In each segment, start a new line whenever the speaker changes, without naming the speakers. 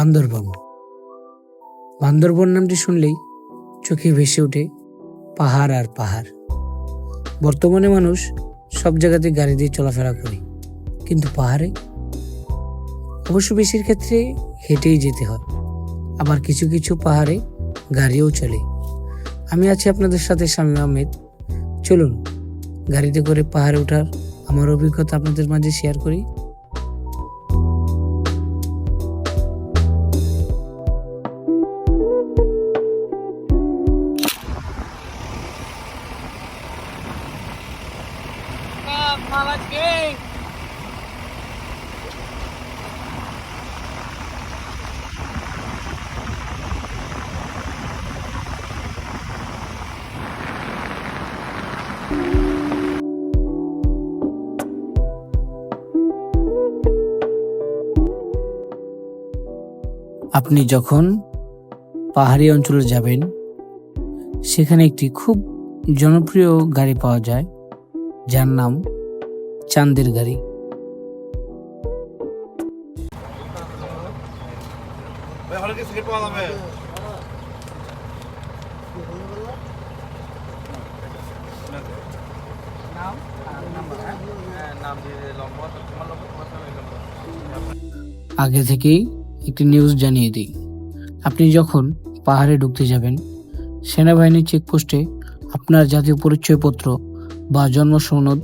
বান্দরবন। বান্দরবন নামটি শুনলেই চোখে ভেসে ওঠে পাহাড় আর পাহাড়। বর্তমানে মানুষ সব জায়গাতে গাড়ি দিয়ে চলাফেরা করে, কিন্তু পাহাড়ে? অবশ্য বেশির ক্ষেত্রে হেঁটেই যেতে হয়, আবার কিছু কিছু পাহাড়ে গাড়িও চলে। আমি আছি আপনাদের সাথে শামীম আহমেদ। চলুন, গাড়িতে করে পাহাড়ে ওঠার আমার অভিজ্ঞতা আপনাদের মাঝে শেয়ার করি। আপনি যখন পাহাড়ি অঞ্চলে যাবেন সেখানে একটি খুব জনপ্রিয় গাড়ি পাওয়া যায় যার নাম চান্দের গাড়ি। আগে থেকেই একটি নিউজ জানিয়ে দিই। আপনি যখন পাহাড়ে ঢুকতে যাবেন, সেনাবাহিনীর চেকপোস্টে আপনার জাতীয় পরিচয়পত্র বা জন্ম সনদ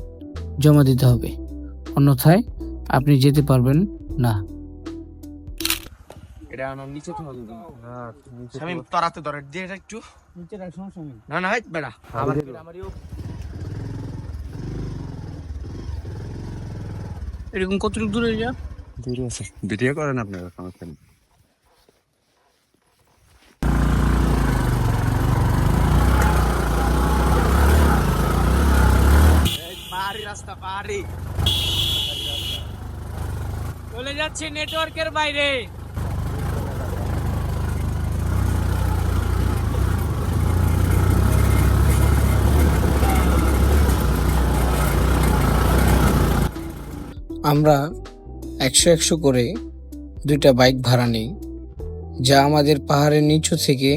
জমা দিতে হবে। অন্যথায় আপনি যেতে পারবেন না।
এটা আমার নিচে তো হবে। আমি তরাতে ধরে দিয়ে এটা একটু। না না হাইট বেড়া। আবার আমারও
এরকম কতটুকু দূরে যা
দূরে আছে। ভিডিও করেন আপনারা সমস্যা নেই পাহাড়ি রাস্তা
চলে যাচ্ছে নেটওয়ার্কের বাইরে। আমরা একশো একশো করে দুইটা বাইক ভাড়া নিই যা আমাদের পাহাড়ের নিচু থেকে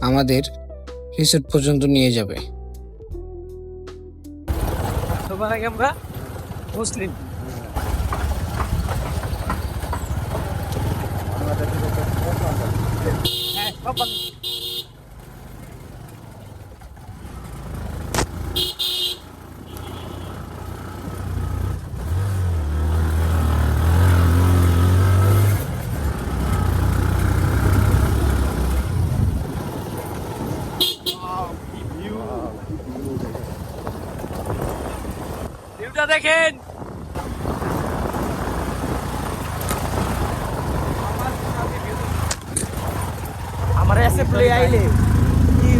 আমাদের রিসোর্ট পর্যন্ত নিয়ে যাবে। আমরা মুসলিম হ্যাঁ সব দেখেন।
আমার এসে প্লে আইলে। কি?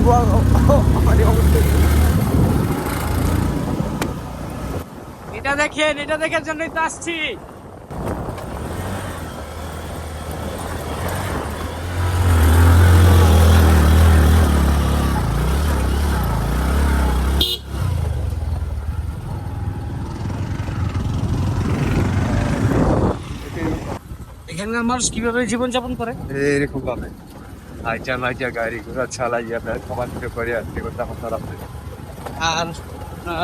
এটা দেখেন এটা দেখার জন্যই তো আসছি। এখানকার মানুষ কীভাবে জীবনযাপন করে?
এরকম ভাবে আইটা মাইটা গাড়ি ঘোড়া চালাইয়া করে আসতে করতে আমার
আর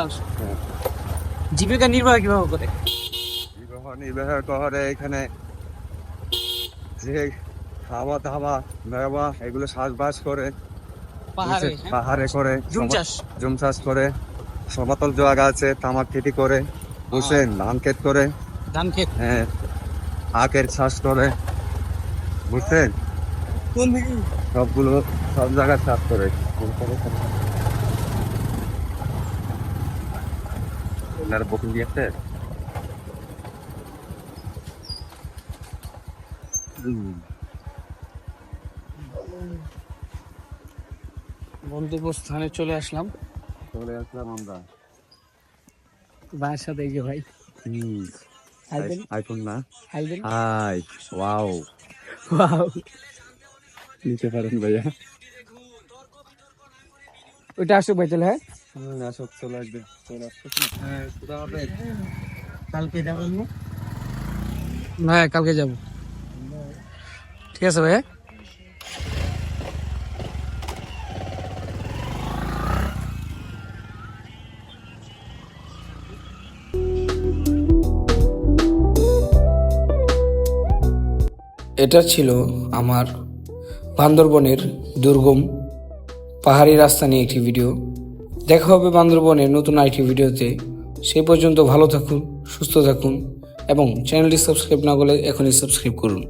আর জীবিকা নির্বাহ কীভাবে করে?
বিবাহ নির্বাহ করে এখানে যে খাওয়া দাওয়া ব্যবা এগুলো চাষবাস করে।
পাহাড়ে
পাহাড়ে করে
জুম চাষ?
জুম চাষ করে সমতল জায়গা আছে তামাক খেতি করে বসে ধান ক্ষেত করে।
ধান ক্ষেত?
হ্যাঁ। আখের চাষ করে বুঝছেন? সবগুলো সব জায়গায় চাষ করে ওনারা বকুল দিয়েছে?
গন্তব্যস্থানে চলে আসলাম।
চলে আসলাম আমরা।
সাথে এই যে ভাই।
আইফোন না? Hi wow.
ওয়াও।
নিতে পারেন ভাইয়া।
ওইটা আসুক ভাই হ্যাঁ?
হুম চলে আসবে চলে আসবে।
হ্যাঁ কালকে যাবেন না? কালকে যাব। ঠিক আছে ভাই এটা ছিল আমার বান্দরবনের দুর্গম পাহাড়ি রাস্তা নিয়ে একটি ভিডিও। দেখা হবে বান্দরবনের নতুন আরেকটি ভিডিওতে। সেই পর্যন্ত ভালো থাকুন, সুস্থ থাকুন এবং চ্যানেলটি সাবস্ক্রাইব না করলে এখনই সাবস্ক্রাইব করুন।